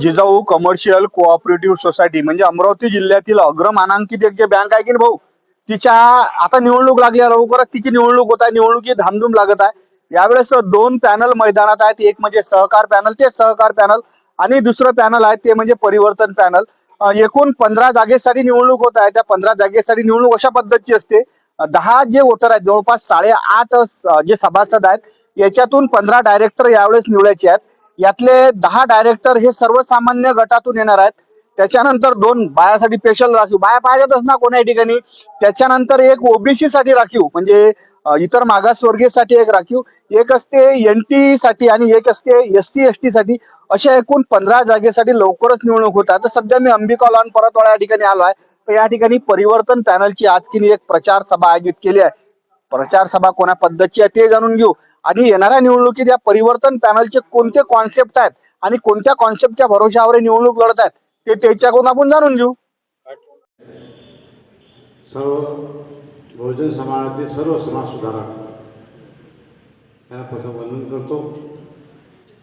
Jijau commercial cooperative society म्हणजे अमरावती जिल्ह्यातील अग्रमानांकित एक जे बँक आहे की भाऊ? तिच्या आता निवडणूक लागली आहे लवकरच तिची निवडणूक होत आहे निवडणुकी धामधूम लागत आहे. यावेळेस दोन पॅनल मैदानात आहेत एक म्हणजे सहकार पॅनल ते सहकार पॅनल आणि दुसरं पॅनल आहे ते म्हणजे परिवर्तन पॅनल. एकूण पंधरा जागेसाठी निवडणूक होत आहे त्या पंधरा जागेसाठी निवडणूक अशा पद्धतीची असते. दहा जे वोटर आहेत जवळपास साडेआठ जे सभासद आहेत याच्यातून पंधरा डायरेक्टर यावेळेस निवडायचे आहेत. यातले दहा डायरेक्टर हे सर्वसामान्य गटातून येणार आहेत. त्याच्यानंतर दोन बायासाठी स्पेशल राखीव. बाया पाहिजेतच ना कोणा ठिकाणी. त्याच्यानंतर एक ओबीसी साठी राखीव. म्हणजे इतर इतर मागासवर्गीयसाठी एक राखीव. एक असते एन टी साठी आणि एक असते एस सी एस टी साठी. अशा एकूण पंधरा जागेसाठी लवकरच निवडणूक होत आहे. तर सध्या मी अंबिका लॉन परतवाडा या ठिकाणी आलो आहे. तर या ठिकाणी परिवर्तन पॅनलची आज एक प्रचार सभा आयोजित केली आहे. प्रचार सभा कोणा पद्धतची आहे ते जाणून घेऊ. आणि येणाऱ्या निवडणुकीत या परिवर्तन पॅनलचे कोणते कॉन्सेप्ट आहेत आणि कोणत्या कॉन्सेप्टच्या भरोशावर निवडणूक लढत आहेत ते त्याच्याकडून आपण जाणून घेऊ. सर्व बहुजन समाजातील सर्व समाज सुधारक यांना प्रथम वंदन करतो.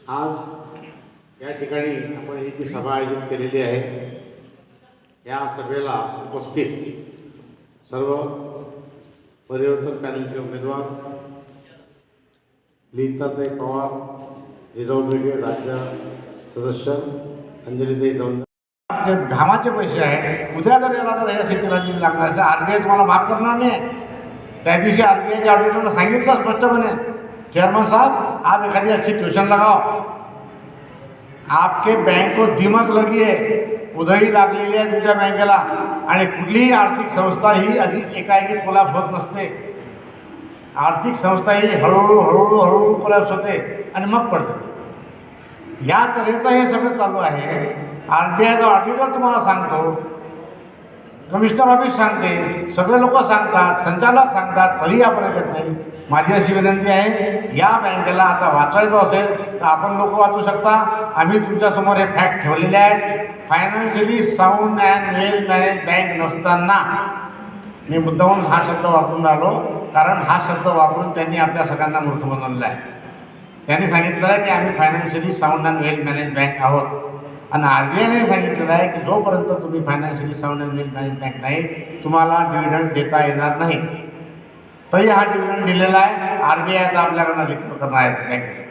आज या ठिकाणी आपण ही जी सभा आयोजित केलेली आहे या सभेला उपस्थित सर्व परिवर्तन पॅनलचे उमेदवार लीताताई पवार जिजाऊ ब्रिगेड राज्य सदस्य अंजलीताई जाऊन. जे घामाचे पैसे आहेत. उद्या जर याला जर ह्या शेतीराजीला लागणार. असं आर बी आय तुम्हाला माफ करणार नाही. त्या दिवशी आर बी आयच्या ऑडिटरनं सांगितलं स्पष्टपणे. चेअरमन साहब आप एखादी अच्छी ट्यूशन लगाओ. आपके बैंक को दिमक लगी आहे उधळी लागलेली आहे तुमच्या बँकेला आणि कुठलीही आर्थिक संस्था ही अधिक एकाएकी कोलाप होत नसते. आर्थिक संस्था ही हळूहळू हळूहळू हळूहळू कोलॅप्स होते आणि मग पडते. या तऱ्हेचं हे सगळं चालू आहे. आर बी आयचा ऑडिटर तुम्हाला सांगतो. कमिशनर ऑफिस सांगते. सगळे लोक सांगतात संचालक सांगतात तरी आपण ऐकत नाही. माझी अशी विनंती आहे या बँकेला आता वाचायचं असेल तर आपण लोक वाचू शकता. आम्ही तुमच्यासमोर हे फॅक्ट ठेवलेले आहेत. Financially sound and well manage bank नसताना मी मुद्दाहून हा शब्द वापरून राहिलो कारण हा शब्द वापरून त्यांनी आपल्या सगळ्यांना मूर्ख बनवलेला आहे. त्यांनी सांगितलेलं आहे की आम्ही financially sound and well manage bank आहोत. आणि आर बी आयने सांगितलेलं आहे की जोपर्यंत तुम्ही financially sound and well manage bank नाही तुम्हाला डिव्हिडंड देता येणार नाही. तरी हा डिव्हिडंड दिलेला आहे. आर बी आयचा आपल्याकडनं रिकवर करणार आहे बँकेकडे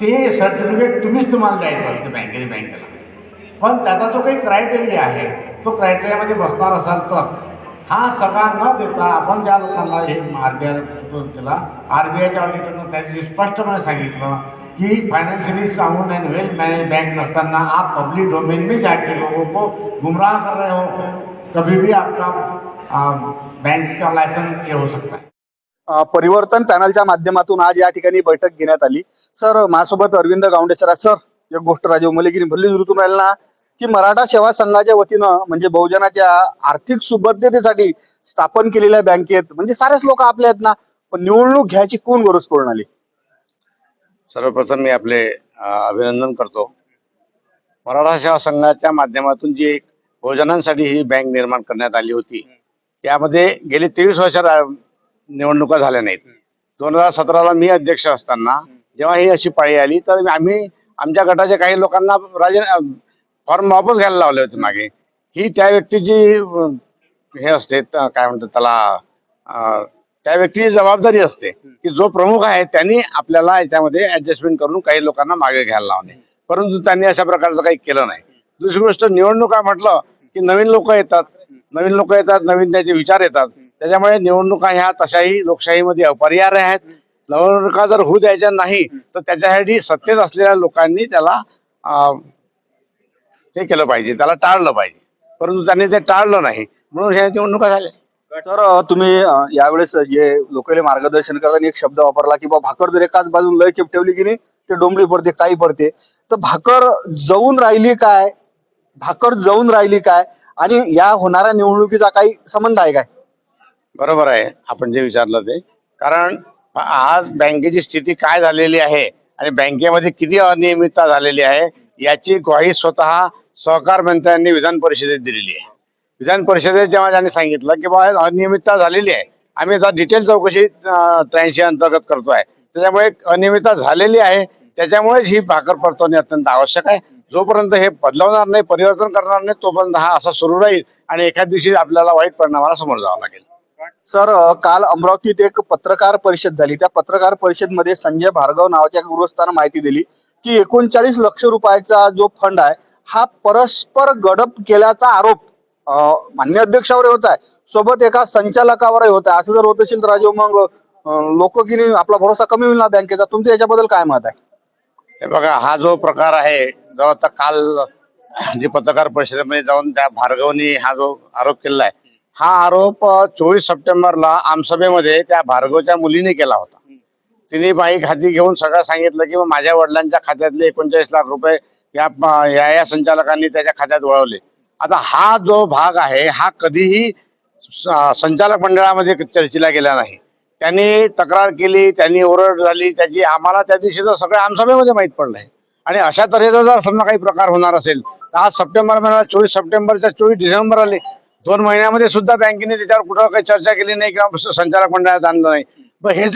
ते सर्टिफिकेट तुम्हीच तुम्हाला द्यायचं असते बँकेने बँकेला पण त्याचा जो काही क्रायटेरिया आहे. तो क्रायटेरियामध्ये बसणार असाल तर. हा सगळा न देता आपण ज्या लोकांना हे आर बी आय सुरू केला आर बी आयच्या ऑडिटरनं त्यांनी स्पष्टपणे सांगितलं कि financially sound and well manage bank नसताना आप पब्लिक डोमेन में जाके लोगों को गुमराह कर रहे हो कभी भी आपका आ, बैंक का लायसन ये हो सकता है। परिवर्तन पॅनलच्या माध्यमातून आज या ठिकाणी बैठक घेण्यात आली. सर माझ्यासोबत अरविंद गावंडे सर सर एक गोष्ट राजे उमले की भल्ली ऋतून राहिला ना. की मराठा सेवा संघाच्या वतीनं म्हणजे बहुजनाच्या आर्थिक सुबद्धतेसाठी स्थापन केलेल्या बँकेत म्हणजे सारेच लोक आपले आहेत ना. पण निवडणूक घ्यायची कोण गरज पडून आली? सर्वप्रथम मी आपले अभिनंदन करतो. मराठा सेवा संघाच्या माध्यमातून जी एक बहुजनांसाठी ही बँक निर्माण करण्यात आली होती त्यामध्ये गेले तेवीस वर्षात निवडणुका झाल्या नाहीत. दोन हजार सतराला मी अध्यक्ष असताना जेव्हा ही अशी पाळी आली तर आम्ही आमच्या गटाच्या काही लोकांना राजे फॉर्म वापस घ्यायला लावले होते मागे. ही त्या व्यक्तीची हे असते काय म्हणतात त्याला त्या व्यक्तीची जबाबदारी असते की जो प्रमुख आहे त्यांनी आपल्याला याच्यामध्ये ऍडजस्टमेंट करून काही लोकांना मागे घ्यायला लावणे. परंतु त्यांनी अशा प्रकारचं काही केलं नाही. दुसरी गोष्ट निवडणुका म्हटलं की नवीन लोक येतात. नवीन लोक येतात नवीन त्याचे विचार येतात. त्याच्यामुळे निवडणुका ह्या तशाही लोकशाहीमध्ये अपरिहार्य आहेत. निवडणुका जर होऊ द्यायच्या नाही तर त्याच्यासाठी सत्तेत असलेल्या लोकांनी त्याला हे केलं पाहिजे त्याला टाळलं पाहिजे. परंतु त्यांनी ते टाळलं नाही. म्हणून ह्या निवडणुका झाल्या. तर तुम्ही यावेळेस जे लोकांना मार्गदर्शन करताना एक शब्द वापरला की बा भाकर जर एकाच बाजून लय चिप ठेवली की नाही ते डोंबली पडते काही पडते. तर भाकर जवून राहिली काय? भाकर जवून राहिली काय? आणि या होणाऱ्या निवडणुकीचा काही संबंध आहे काय? बरोबर आहे. आपण जे विचारलं ते. कारण आज बँकेची स्थिती काय झालेली आहे? आणि बँकेमध्ये किती अनियमितता झालेली आहे? याची ग्वाही स्वतः सहकार मंत्र्यांनी विधान परिषदेत दिलेली आहे. विधान परिषदेत जेव्हा त्यांनी सांगितलं की बाबा अनियमितता झालेली आहे. आम्ही आता डिटेल चौकशी त्र्याऐंशी अंतर्गत करतोय. त्याच्यामुळे अनियमितता झालेली आहे. त्याच्यामुळेच ही भाकर परतवणे अत्यंत आवश्यक आहे. जोपर्यंत हे बदलवणार नाही परिवर्तन करणार नाही तोपर्यंत हा असा सुरू राहील आणि एखाद दिवशी आपल्याला वाईट परिणामाला समोर जावं लागेल. सर काल अमरावतीत एक पत्रकार परिषद झाली. त्या पत्रकार परिषदेमध्ये संजय भार्गव नावाच्या गृहस्थानं माहिती दिली. की एकोणचाळीस लक्ष रुपयाचा जो फंड आहे हा परस्पर गडप केल्याचा आरोप मान्य अध्यक्षावर होत आहे. सोबत एका संचालकावरही होत आहे. असं जर होत असेल तर राजीव मग लोक की नाही आपला भरोसा कमी होईल ना बँकेचा? तुमचं याच्याबद्दल काय मत आहे? हे बघा हा जो प्रकार आहे जो आता काल जे पत्रकार परिषदेमध्ये जाऊन त्या भार्गवनी हा जो आरोप केलेला आहे हा आरोप चोवीस सप्टेंबरला आमसभेमध्ये त्या भार्गवच्या मुलीने केला होता. तिने बाईक हाती घेऊन सगळं सांगितलं की मग माझ्या वडिलांच्या खात्यातले एकोणचाळीस लाख रुपये या या या संचालकांनी त्याच्या खात्यात वळवले. आता हा जो भाग आहे हा कधीही संचालक मंडळामध्ये चर्चेला गेला नाही. त्यांनी तक्रार केली त्यांनी ओरड झाली त्याची आम्हाला त्या दिवशी तर सगळं आमसभेमध्ये माहीत पडलं आहे आणि अशा तऱ्हेचा जर समजा काही प्रकार होणार असेल तर आज सप्टेंबर महिना चोवीस सप्टेंबरच्या चोवीस डिसेंबर आले दोन महिन्यामध्ये सुद्धा बँकेने त्याच्यावर कुठं काही चर्चा केली नाही किंवा संचालक मंडळात आणलं नाही. हे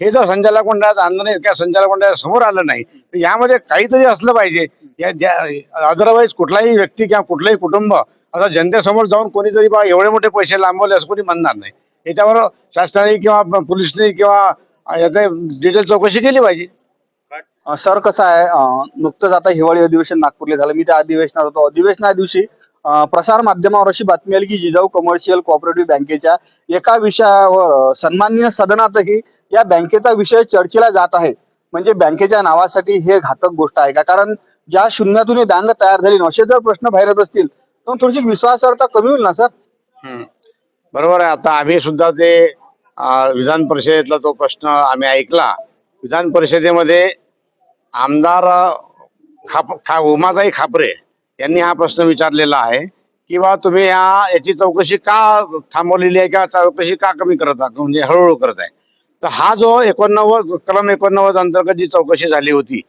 हे जर संचालक मंडळाचं आणलं नाही किंवा संचालक मंडळाच्या समोर आलं नाही तर यामध्ये काहीतरी असलं पाहिजे. या ज्या अदरवाईज कुठलाही व्यक्ती किंवा कुठलंही कुटुंब आता जनतेसमोर जाऊन कोणीतरी बा एवढे मोठे पैसे लांबवले असं कोणी म्हणणार नाही. याच्यावर शासनाने किंवा पोलिसने किंवा याचा डिटेल चौकशी केली पाहिजे. सर कसं आहे नुकतंच आता हिवाळी अधिवेशन नागपूरला झालं. मी त्या अधिवेशनात होतो. अधिवेशना दिवशी प्रसार माध्यमावर अशी बातमी आली की जिजाऊ कमर्शियल कोऑपरेटिव्ह बँकेच्या एका विषयावर अ, सन्माननीय सदनातही या बँकेचा विषय चर्चेला जात आहे. म्हणजे बँकेच्या नावासाठी हे घातक गोष्ट आहे का? कारण ज्या शून्यातून ही बँक तयार झाली असे जर प्रश्न बाहेर येत असतील तर थोडीशी विश्वासार्हता कमी होईल ना सर? बरोबर आहे. आता आम्ही सुद्धा ते विधान परिषदेतला तो प्रश्न आम्ही ऐकला. विधान परिषदेमध्ये आमदार खाप खा उमाताई खापरे यांनी हा प्रश्न विचारलेला आहे. की बा तुम्ही या याची चौकशी का थांबवलेली आहे? किंवा चौकशी का कमी करत आहात? म्हणजे हळूहळू करत आहे. तर हा जो एकोणनव्वद कलम एकोणनव्वद अंतर्गत जी चौकशी झाली होती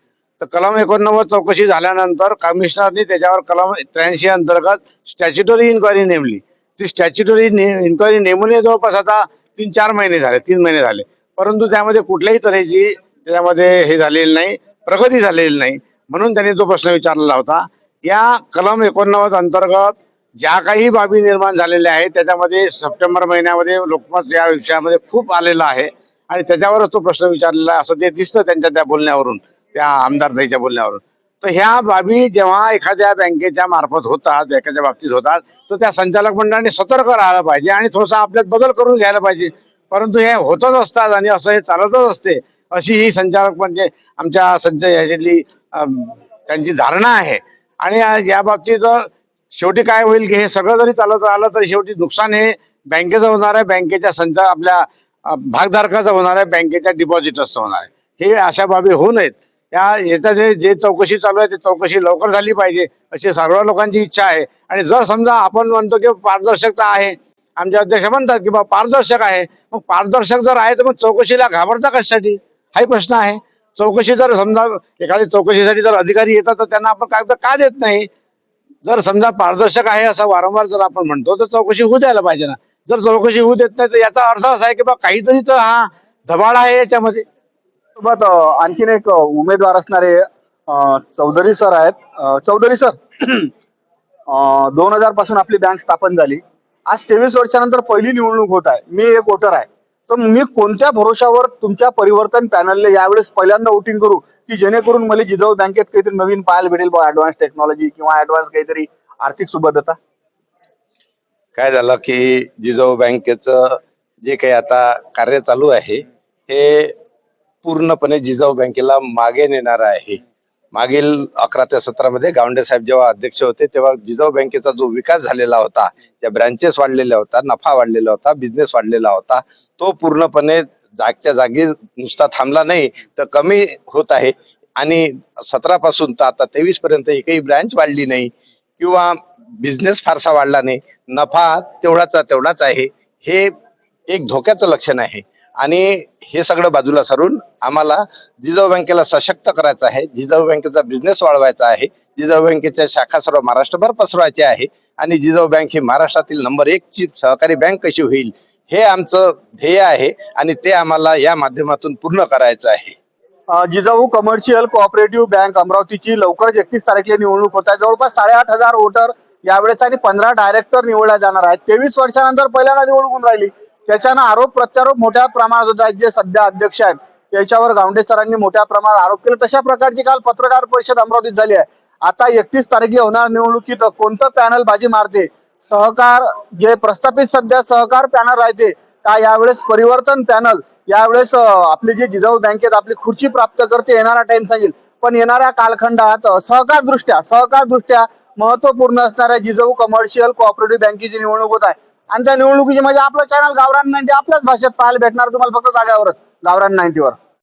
तर कलम एकोणनव्वद चौकशी झाल्यानंतर कमिशनरनी त्याच्यावर कलम त्र्याऐंशी अंतर्गत स्टॅच्युटरी इन्क्वायरी नेमली. ती स्टॅच्युटरी इन्क्वायरी नेमून जवळपास आता तीन चार महिने झाले तीन महिने झाले. परंतु त्यामध्ये कुठल्याही तऱ्हेची त्याच्यामध्ये हे झालेली नाही प्रगती झालेली नाही. म्हणून त्यांनी तो प्रश्न विचारलेला होता. या कलम एकोणनव्वद अंतर्गत ज्या काही बाबी निर्माण झालेल्या आहेत त्याच्यामध्ये सप्टेंबर महिन्यामध्ये लोकमत या विषयामध्ये खूप आलेलं आहे. आणि त्याच्यावरच तो प्रश्न विचारलेला असं ते दिसतं त्यांच्या त्या बोलण्यावरून त्या आमदारदाईच्या बोलण्यावरून. तर ह्या बाबी जेव्हा एखाद्या बँकेच्या मार्फत होतात बँकेच्या बाबतीत होतात तर त्या संचालक मंडळाने सतर्क राहायला पाहिजे आणि थोडासा आपल्यात बदल करून घ्यायला पाहिजे. परंतु हे होतच असतात आणि असं हे चालतच असते. अशी ही संचालक म्हणजे आमच्या संचय ह्याच्यातली त्यांची धारणा आहे. आणि या बाबतीत शेवटी काय होईल की हे सगळं जरी चालत राहिलं तर शेवटी नुकसान हे बँकेचं होणार आहे. बँकेच्या संचा आपल्या भागधारकाचा होणार आहे बँकेच्या डिपॉझिटर्सचं होणार आहे. हे अशा बाबी होऊ नयेत. त्या याचं जे जे चौकशी चालू आहे ते चौकशी लवकर झाली पाहिजे अशी सर्व लोकांची इच्छा आहे. आणि जर समजा आपण म्हणतो की पारदर्शकता आहे आमचे अध्यक्ष म्हणतात की बा पारदर्शक आहे. मग पारदर्शक जर आहे तर मग चौकशीला घाबरता कशासाठी? हाही प्रश्न आहे. चौकशी जर समजा एखादी चौकशीसाठी जर अधिकारी येतात तर त्यांना आपण काय का देत नाही? जर समजा पारदर्शक आहे असं वारंवार जर आपण म्हणतो तर चौकशी होऊ द्यायला पाहिजे ना. जर चौकशी होऊ देत नाही तर याचा अर्थ असा आहे की बा काहीतरी तर हा धबाड आहे याच्यामध्ये. सोबत आणखीन एक उमेदवार असणारे चौधरी सर आहेत. चौधरी सर दोन हजारपासून आपली बँक स्थापन झाली. आज तेवीस वर्षानंतर पहिली निवडणूक होत आहे. मी एक वोटर आहे. तर मी कोणत्या भरोशावर तुमच्या परिवर्तन पॅनलने यावेळेस पहिल्यांदा वोटिंग करू की जेणेकरून मला जिजाऊ बँकेत काहीतरी नवीन पाहायला भेटेल बा ऍडव्हान्स टेक्नॉलॉजी किंवा ऍडव्हान्स काहीतरी आर्थिक सुबद्धता? काय झालं की जिजाऊ बँकेचं जे काही आता कार्य चालू आहे हे पूर्णपणे जिजाऊ बँकेला मागे नेणार आहे. मागील अकरा ते सतरामध्ये गावंडे साहेब जेव्हा अध्यक्ष होते तेव्हा जिजाऊ बँकेचा जो विकास झालेला होता त्या ब्रांचेस वाढलेल्या होता नफा वाढलेला होता बिझनेस वाढलेला होता तो पूर्णपणे जागच्या जागी नुसता थांबला नाही तर कमी होत आहे. आणि सतरापासून तर आता तेवीस पर्यंत एकही ब्रँच वाढली नाही. किंवा बिझनेस फारसा वाढला नाही. नफा तेवढाचा तेवढाच आहे. हे एक धोक्याचं लक्षण आहे. आणि हे सगळं बाजूला सरून आम्हाला जिजाऊ बँकेला सशक्त करायचं आहे. जिजाऊ बँकेचा बिझनेस वाढवायचा आहे. जिजाऊ बँकेच्या शाखा सर्व महाराष्ट्रभर पसरवायचे आहे. आणि जिजाऊ बँक ही महाराष्ट्रातील नंबर एक ची सहकारी बँक कशी होईल हे आमचं ध्येय आहे. आणि ते आम्हाला या माध्यमातून पूर्ण करायचं आहे. जिजाऊ कमर्शियल कोऑपरेटिव्ह बँक अमरावतीची लवकरच एकतीस तारखेला निवडणूक होत आहे. जवळपास साडेआठ हजार वोटर यावेळेस आणि पंधरा डायरेक्टर निवडल्या जाणार आहेत. तेवीस वर्षानंतर पहिल्यांदा निवडून राहिली. त्याच्यानं आरोप प्रत्यारोप मोठ्या प्रमाणात होत आहेत. जे सध्या अध्यक्ष आहेत त्याच्यावर गावंडे सरांनी मोठ्या प्रमाणात आरोप केले. तशा प्रकारची काल पत्रकार परिषद अमरावतीत झाली आहे. आता एकतीस तारखेला होणार निवडणुकीत कोणतं पॅनल बाजी मारते? सहकार जे प्रस्थापित सध्या सहकार पॅनल राहते का यावेळेस परिवर्तन पॅनल? यावेळेस आपली जी रिझर्व्ह बँकेत आपली खुर्ची प्राप्त करते येणारा टाइम सांगेल. पण येणाऱ्या कालखंडात सहकार दृष्ट्या सहकार दृष्ट्या महत्त्वपूर्ण असणाऱ्या जिजाऊ कमर्शियल कोऑपरेटिव्ह बँकेची निवडणूक होत आहे. आणि त्या निवडणुकीची म्हणजे आपलं चॅनल गावरान नाईन्टी आपल्याच भाषेत पाहायला भेटणार. तुम्हाला फक्त जागावर गावरान नाईन्टीवर